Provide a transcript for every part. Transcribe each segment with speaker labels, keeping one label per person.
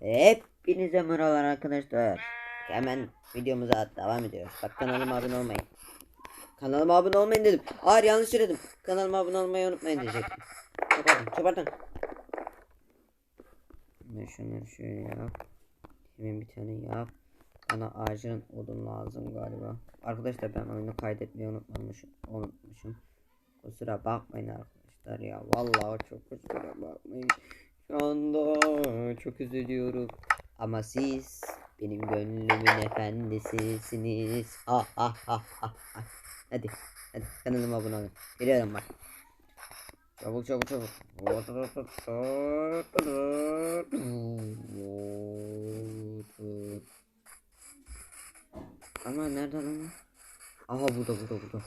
Speaker 1: Hepinize merhabalar arkadaşlar. Hemen videomuza devam ediyoruz. Bak kanalıma abone olmayın. Kanalıma abone olmayın dedim. Hayır yanlış söyledim. Kanalıma abone olmayı unutmayın diyecektim. Çopartın çopartın. Ben şunları şöyle yap. Hemen bir tane yap. Bana ağacın odun lazım galiba. Arkadaşlar ben oyunu kaydetmeyi unutmamışım. Unutmuşum. Kusura bakmayın arkadaşlar ya. Vallahi çok kusura bakmayın. Şu anda çok üzülüyorum. Ama siz benim gönlümün efendisisiniz. Ha ha ha ha. ha. Hadi. Hadi kanalıma abone olun. Geliyorum bak. Çabuk çabuk çabuk. Ama nerede lan? Aha burada burada burada.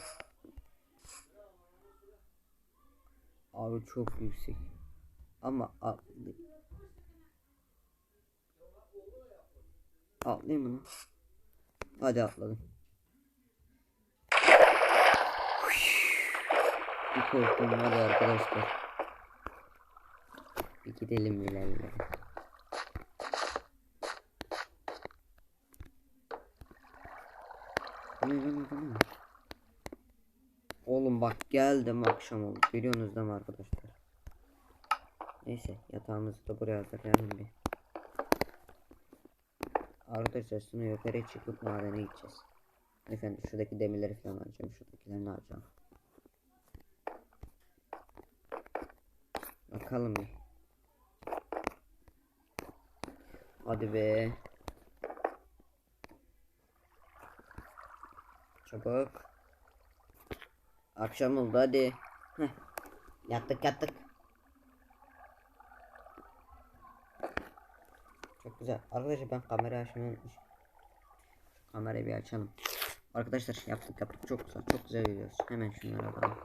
Speaker 1: Abi çok yüksek. Ama Atlayayım lan? Hadi atladım. Bir korktum hadi arkadaşlar. Bir gidelim ilerle. Oğlum bak geldim akşam oldu. Biliyorsunuz değil mi arkadaşlar? Neyse yatağımızı da buraya hazırlayalım bir. Arkadaşlar şunu yukarı çıkıp madene gideceğiz. Efendim şuradaki demirleri falan alacağım. Şuradakilerini alacağım. Bakalım bir. Hadi be. Çabuk. Akşam oldu hadi. Heh. Yattık yattık. Çok güzel. Arkadaşlar ben kamerayı açmayı kamerayı bir açalım. Arkadaşlar yaptık yaptık çok güzel. Çok güzel gidiyoruz. Hemen şunları alalım.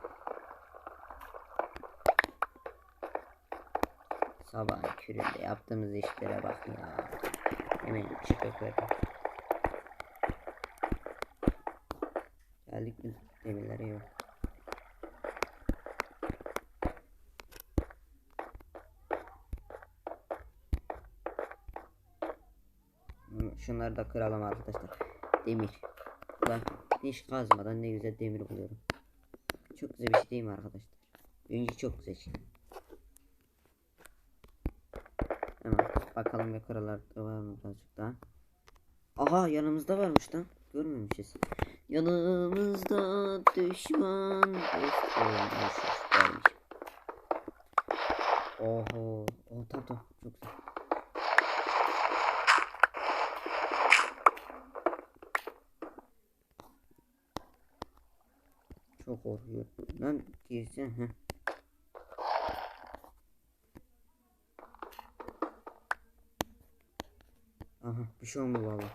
Speaker 1: Sabah köründe yaptığımız işlere bak ya. Hemen çık yukarı. Geldik mi? Demirleri yok. Şunları da kıralım arkadaşlar. Demir. Ulan hiç kazmadan ne güzel demir buluyorum. Çok güzel bir şey değil mi arkadaşlar? Bence çok güzel şey. Hemen bakalım ve karalarda var mı birazcık daha. Aha yanımızda varmış lan. Görmemişiz. Yanımızda düşman dost olmuş. Oho. Oh, tamam tamam. Çok güzel. Çok korkuyorum. Lan girsen heh. Aha bir şey olmuyor valla.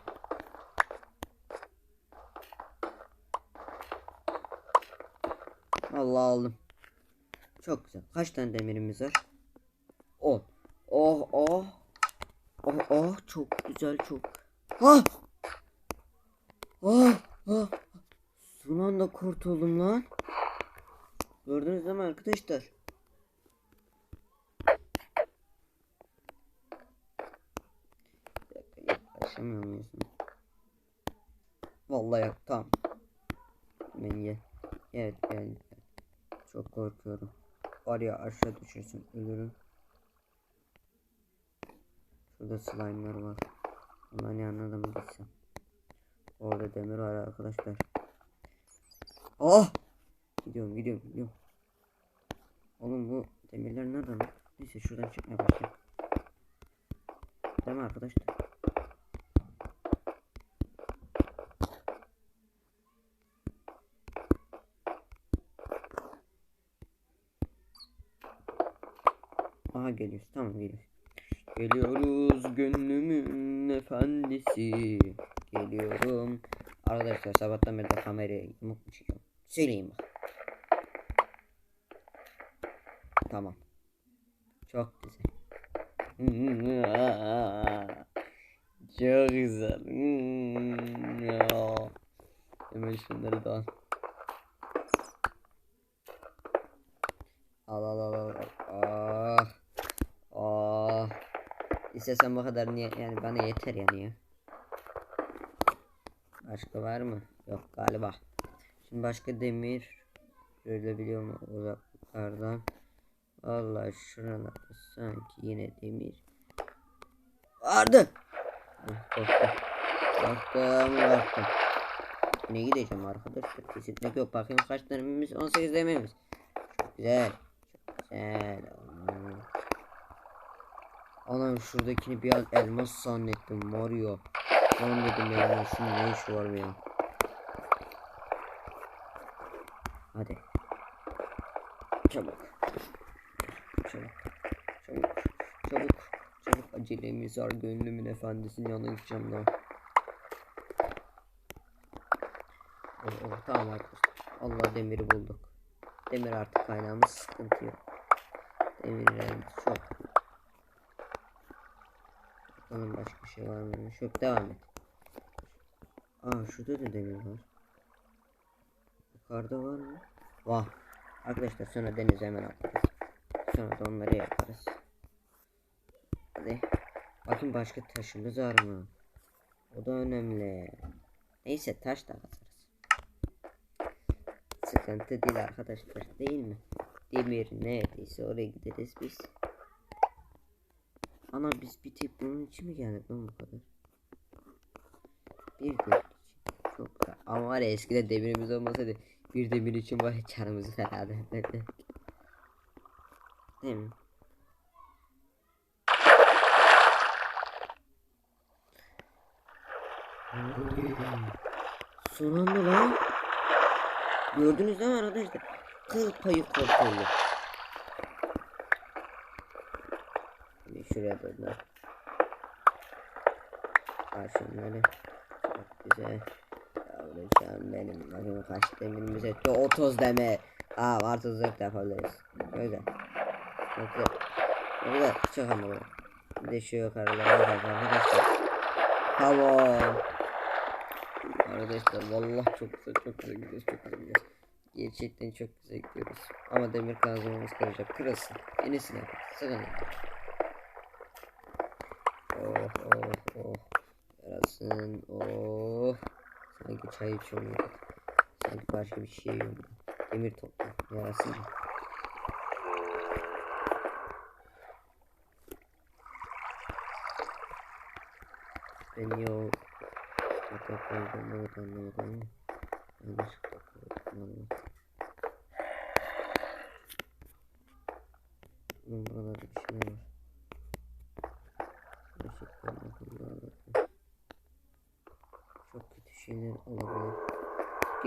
Speaker 1: Allah aldım. Çok güzel. Kaç tane demirimiz var? 10. Oh oh. Oh oh çok güzel çok. Ah! Ah! Son anda kurtuldum lan. Gördünüz değil mi arkadaşlar? Yaklaşamıyor muyuz? Vallahi yok tamam. Ben gel. Evet gel. Çok korkuyorum. Var ya aşağı düşersin ölürüm. Şurada slime'lar var. Bunlar ne anladım gitsem. Orada demir var arkadaşlar. Oh! Gidiyorum gidiyorum gidiyorum. Oğlum bu demirler nereden? Neyse şuradan çıkmaya başlayalım. Mi arkadaşlar? Aha geliyoruz tamam geliyoruz. Geliyoruz gönlümün efendisi. Geliyorum. Arkadaşlar sabahtan beri de kameraya yamuk mu çekiyorum? Söyleyeyim bak. Tamam. Çok güzel. Çok güzel. Hemen şunları da al. Al al al al. Ah. Ah. İstesem bu kadar niye yani bana yeter yani ya. Başka var mı? Yok galiba. Şimdi başka demir görebiliyor mu uzaklardan? Vallahi şuralarda sanki yine demir vardı. Korktum. Korktum korktum. Yine gideceğim arkadaşlar. Kesinlikle yok. Bakayım kaç denememiz? 18 denememiz. Çok güzel. Çok güzel. Anam şuradakini bir an elmas zannettim ya. Lan dedim elmasın ne işi var ya. Hadi. Çabuk. Çabuk. Çabuk. Çabuk. Çabuk acelemiz var gönlümün efendisinin yanına gideceğim lan. Oh, oh, tamam arkadaşlar. Allah demiri bulduk. Demir artık kaynağımız sıkıntı yok. Demirlerimiz çok. Bakalım başka şey var mı? Yok devam et. Aa şurada da demir var. Yukarıda var mı? Vah. Arkadaşlar sonra denize hemen atlarız. Sonra da onları yaparız. Hadi. Bakın başka taşımız var mı? O da önemli. Neyse taş da kazarız. Sıkıntı değil arkadaşlar değil mi? Demir neredeyse oraya gideriz biz. Ana biz bir tek bunun için mi geldik lan bu kadar? Bir için. Çok güzel. Ama var ya eskiden demirimiz olmasaydı bir demir için var ya canımızı feda ederdi. Değil mi? Son anda lan. Gördünüz değil mi arkadaşlar? Kıl payı kontrolü. Bir şuraya. Al şunları. Çok güzel. Yavrucağım benim. Bakın kaç demirimiz etti. 30 demir. Aa artı zırh da yapabiliriz. Güzel. Çok güzel. Çok güzel. Çık ama buraya. Bir de şu bakalım arkadaşlar. Tamam. Arkadaşlar vallahi çok güzel çok güzel gidiyoruz çok güzel gidiyoruz. Gerçekten çok güzel gidiyoruz. Ama demir kazmamız kıracak. Kırılsın. Yenisini yaparız. Sıkıntı yok. Oh oh oh. Yarasın. Oh. Sanki çay içiyorum. Sanki başka bir şey yiyorum. Demir toplu. Yarasın. Ben niye o koydum evet anlamadım ama Yanlışlıkla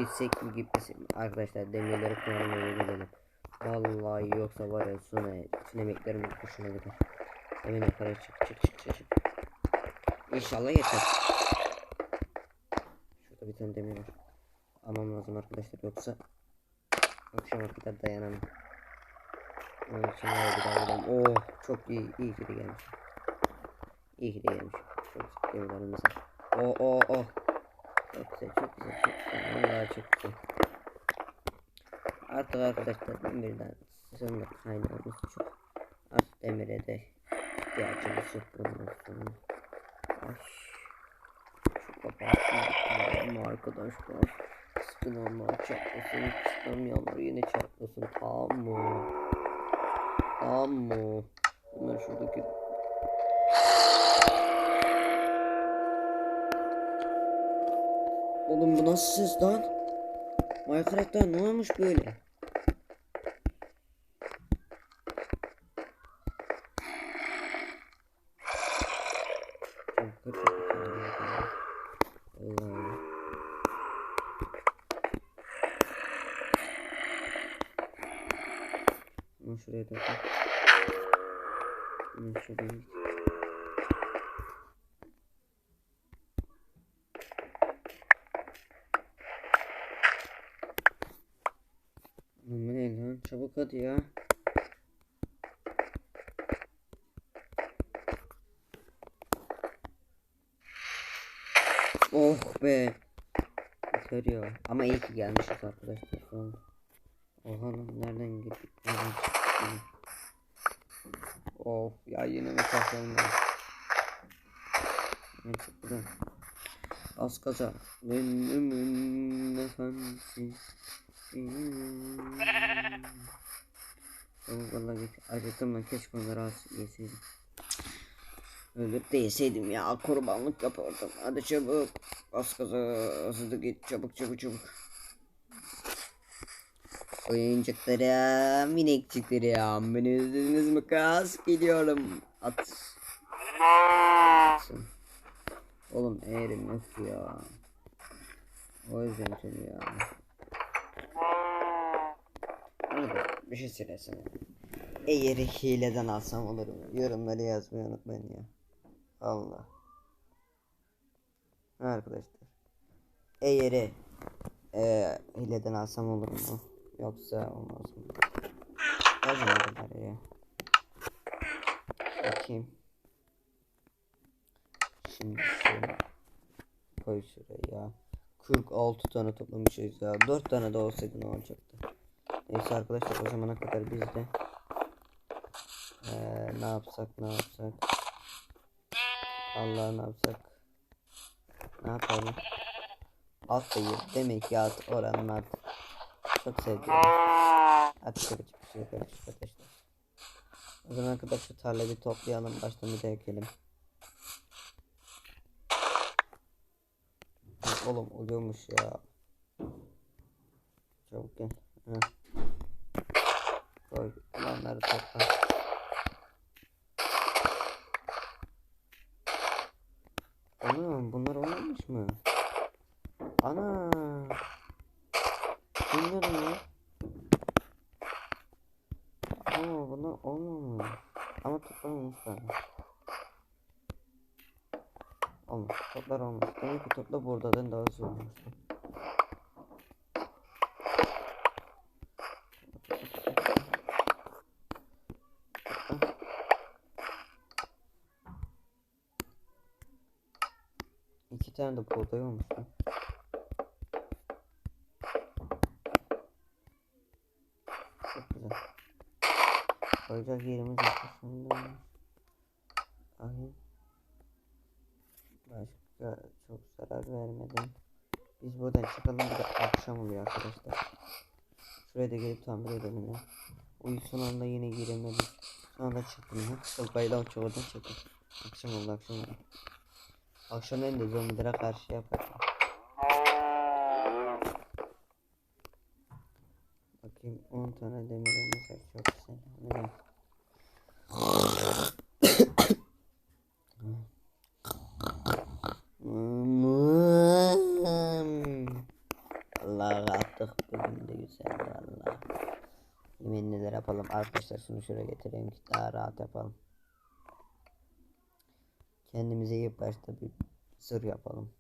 Speaker 1: Gitsek mi gitmesek mi Arkadaşlar demirleri kullanmaya gidelim Vallahi yoksa var ya sonra bütün emeklerim boşuna gider Hemen yukarı çık çık çık çık çık İnşallah yeter Şurada bir tane demir var. Almam lazım arkadaşlar yoksa akşama kadar dayanamam. Onun için bir daha gidelim. Oh çok iyi iyi ki de gelmiş. İyi ki de gelmiş. Çok demirlerimiz var. Oh oh oh. Çok güzel çok güzel çok güzel. Vallahi çok güzel. Artık arkadaşlar demirden sonra kaynağımız çok. Artık demire de ihtiyacımız yok bundan sonra. Ay. Kapattım arkadaşlar. Sıkınanlar çatlasın. Sıkınmayanlar yine çatlasın. Tamam mı? Tamam mı? Hemen şuradaki Oğlum bu nasıl ses lan? Minecraft'ta ne olmuş böyle? Şaka diyor. Oh be. Görüyor. Ama iyi ki gelmişiz arkadaşlar. Oha lan nereden girdik? Nereden? Of oh, ya yine mesafem var. Ne çıktı? Az kaza. Benim ömrüm sensin. Çabuk valla git. Acıktım ben keşke onları az yeseydim. Ölüp de yeseydim ya kurbanlık yapardım. Hadi çabuk. Az kaza. Hızlı git çabuk çabuk çabuk. Oyuncaklarım, minekçiklerim. Beni özlediniz mi kız? Geliyorum. At. Oğlum eğrim yok ya. O yüzden seni ya. Hadi bir şey söylesene. Eğeri hileden alsam olur mu? Yorumları yazmayı unutmayın ya. Allah. Arkadaşlar. Eğeri e, hileden alsam olur mu? Yoksa olmaz mı? Yazın arkadaşlar ya. Bakayım. Şimdi şöyle koy şuraya. 46 tane toplamışız ya. 4 tane de olsaydı ne olacaktı? Neyse arkadaşlar o zamana kadar biz de ee, ne yapsak ne yapsak? Allah ne yapsak? Ne yapalım? At değil demek ki at oranın at çok sevdim. At çıkıp çıkıp ateşler o zamana kadar şu tarlayı bir toplayalım baştan bir de ekelim Oğlum oluyormuş ya. Çabuk gel. Heh. Olanları topla. Oğlum bunlar olmamış mı? Ana. Bilmiyordum ya. Ama bunlar olmamış. Ama toplamamışlar. Olmuş. Toplar olmuş. Demek ki topla buradan daha hızlı olmuş. İki tane de olmuş. lan. Çok güzel. Koyacak yerimiz yok. Şimdi... Ay. Başka çok zarar vermedim. Biz buradan çıkalım bir de akşam oluyor arkadaşlar. Şuraya da gelip tamir edelim ya. Oyun son anda yine giremedim. Sonra çıktım ya. Çok bayılan çoğundan çıktım. Akşam oldu akşam oldu. Akşamleyin de zombilere karşı yaparım. Bakayım 10 tane demirimiz var çok güzel. Allah attık bugün de güzel valla. Yapalım arkadaşlar şunu şuraya getireyim ki daha rahat yapalım. Kendimize ilk başta bir sır yapalım.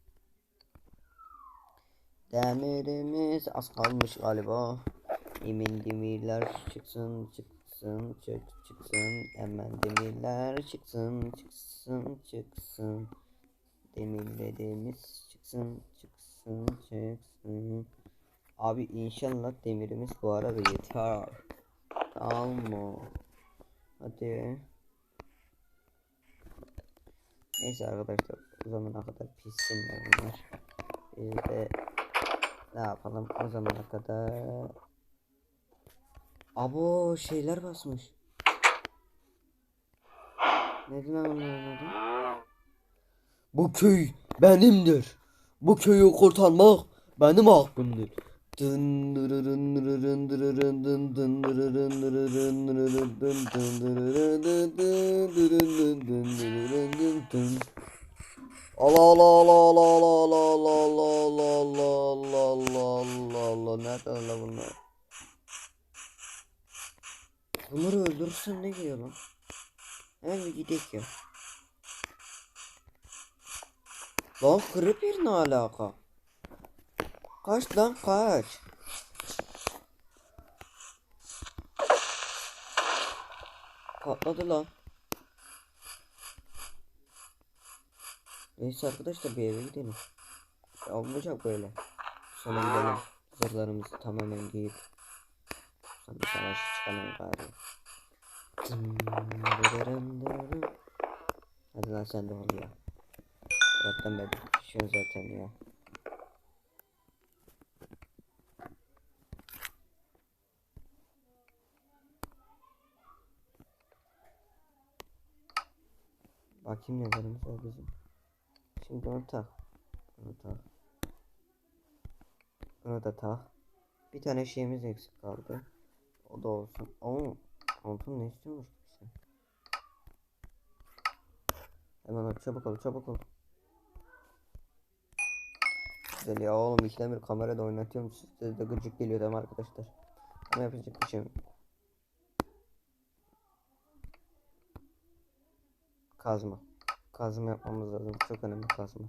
Speaker 1: Demirimiz az kalmış galiba. Yemin demirler çıksın çıksın çık çıksın. Hemen demirler çıksın çıksın çıksın. Demirlerimiz çıksın çıksın çıksın. Abi inşallah demirimiz bu arada yeter. Tamam mı? Hadi. Neyse arkadaşlar o zamana kadar pişsinler bunlar. Biz de ne yapalım o zamana kadar. Abo şeyler basmış. Ne lan onların adı? Bu köy benimdir. Bu köyü kurtarmak benim hakkımdır. Allah Allah Allah Allah Allah Allah Allah Allah Allah Allah Allah Allah Allah nerede lan bunlar? Bunları öldürürsen ne geliyor lan? Hemen bir gidelim ya. Lan Creeper ne alaka? Kaç lan kaç? Patladı lan. Neyse arkadaşlar bir eve gidelim. Olmayacak böyle. Sonra gidelim. Zırhlarımızı tamamen giyip. Sonra savaş çıkalım gari. Hadi lan sen de ol ya. Sabahtan beri pişiyor zaten ya. Bakayım nelerimiz var bizim. Şimdi onu tak. Bunu tak. Bunu da tak. Bir tane şeyimiz eksik kaldı. O da olsun. Oo, altın ne istiyormuş ki sen? Hemen ol, çabuk ol, çabuk ol. Güzel ya oğlum ikide bir kamerada oynatıyorum. Size de gıcık geliyor değil mi arkadaşlar? Ama yapacak bir şey yok. Kazma. Kazma yapmamız lazım. Çok önemli kazma.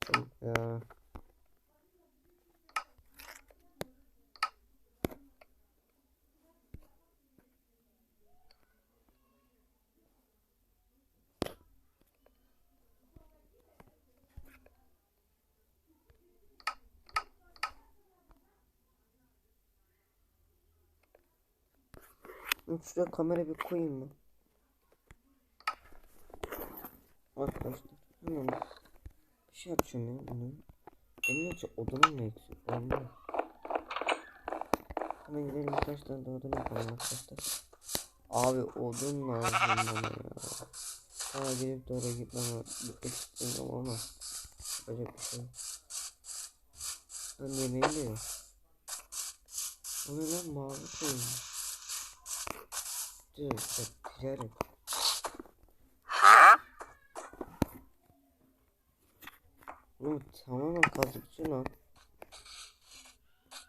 Speaker 1: Çabuk ya. Şuraya kamera bir koyayım mı? Arkadaşlar hemen bir şey yapacağım ya bunu. Benim yoksa odanın mı eksik? Olmaz. Hemen gidelim birkaç tane de odun yapalım arkadaşlar. Abi odun lazım bana ya. Aa gidip de oraya gitmem istiyorum ama yapacak bir şey. Ben yemeğim de yok. O ne lan mavi koymuş. Bak ticaret. Oğlum tamamen kazıkçı lan.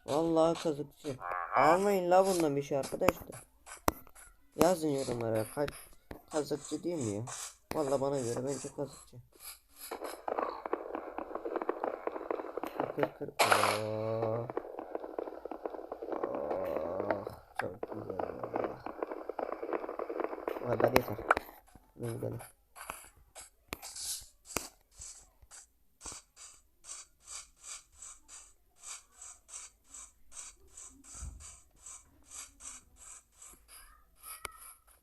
Speaker 1: Vallahi kazıkçı. Almayın la bundan bir şey arkadaşlar. Yazın yorumlara kaç kazıkçı değil mi ya? Vallahi bana göre bence kazıkçı. Kır kır kır. Oh. Oh, çok güzel. Bu kadar yeter. Gidelim.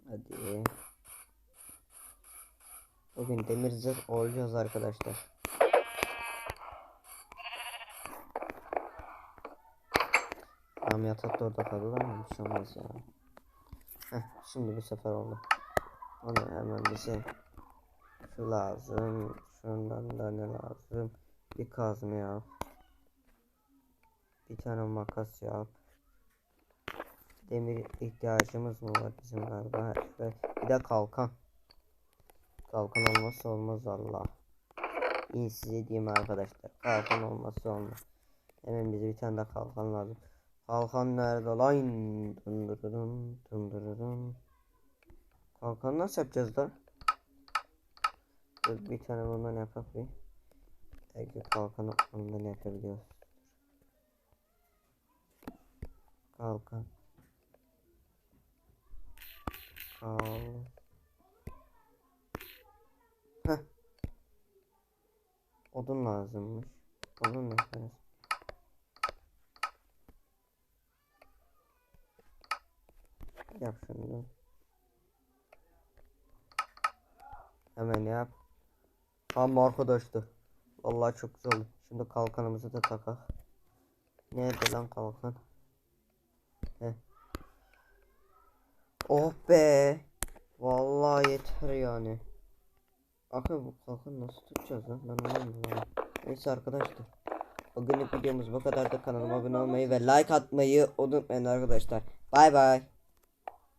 Speaker 1: Hadi. Bugün demir zırh olacağız arkadaşlar. Tamam yatak da orada kaldı ama bir şey olmaz ya. Heh, şimdi bir sefer oldu. Onu hemen bize şu lazım. Şundan da ne lazım? Bir kazma yap. Bir tane makas yap. Demir ihtiyacımız mı var bizim galiba? Ve bir de kalkan. Kalkan olmazsa olmaz Allah. İyi size diyeyim arkadaşlar. Kalkan olmazsa olmaz. Hemen bize bir tane de kalkan lazım. Kalkan nerede lan? Dındırırın, dındırırın. Kalkan nasıl yapacağız da? Dur bir tane bundan yapak bir. Belki kalkanı ondan yapabiliyoruz. Kalkan. Kal. Heh. Odun lazımmış. Odun yaparız. Yap şunu. Hemen yap. Tamam arkadaşlar. Vallahi çok güzel. Şimdi kalkanımızı da takak. Nerede lan kalkan? Heh. Oh be. Vallahi yeter yani. Bakın bu kalkan nasıl tutacağız lan? Ben anlamadım. Neyse arkadaşlar. Bugünlük videomuz bu kadar da kanalıma abone olmayı ve like atmayı unutmayın arkadaşlar. Bay bay.